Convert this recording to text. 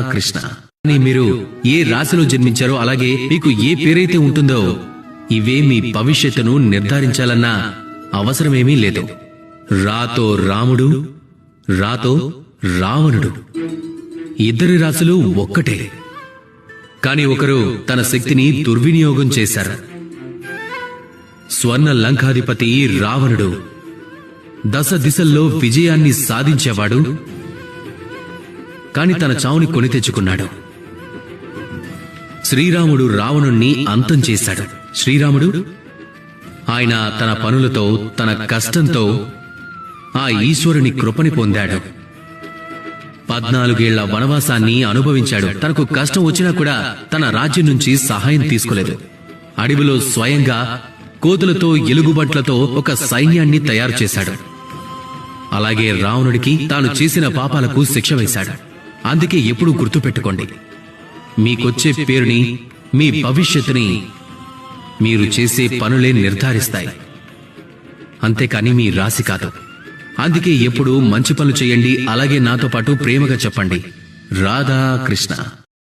కృష్ణ. కానీ మీరు ఏ రాశిలో జన్మించారో అలాగే మీకు ఏ పేరైతే ఉంటుందో ఇవే మీ భవిష్యత్తును నిర్ధారించాలన్న అవసరమేమీ లేదు. రాతో రాముడు రాతో రావణుడు. ఇద్దరి రాశులు ఒక్కటే. కాని ఒకరు తన శక్తిని దుర్వినియోగం చేశారు. స్వర్ణ లంకాధిపతి రావణుడు. దశ దిశల్లో విజయాన్ని సాధించేవాడు కాని తన చావుని కొని తెచ్చుకున్నాడు. శ్రీరాముడు రావణుణ్ణి అంతం చేశాడు. శ్రీరాముడు ఆయన తన పనులతో తన కష్టంతో ఆ ఈశ్వరుని కృపని పొందాడు. పద్నాలుగేళ్ళ వనవాసాన్ని అనుభవించాడు. తనకు కష్టం వచ్చినా కూడా తన రాజ్యం నుంచి సహాయం తీసుకోలేదు. అడవిలో స్వయంగా కోతులతో ఎలుగుబంట్లతో ఒక సైన్యాన్ని తయారు చేశాడు. అలాగే రావణుడికి తాను చేసిన పాపాలకు శిక్ష వేశాడు. అందుకే ఎప్పుడూ గుర్తుపెట్టుకోండి. మీకొచ్చే పేరుని మీ భవిష్యత్తుని మీరు చేసే పనులే నిర్ధారిస్తాయి. అంతేకాని మీ రాశి కాదు. అందుకే ఎప్పుడూ మంచి పనులు చేయండి అలాగే నాతో పాటు ప్రేమగా చెప్పండి. రాధా కృష్ణ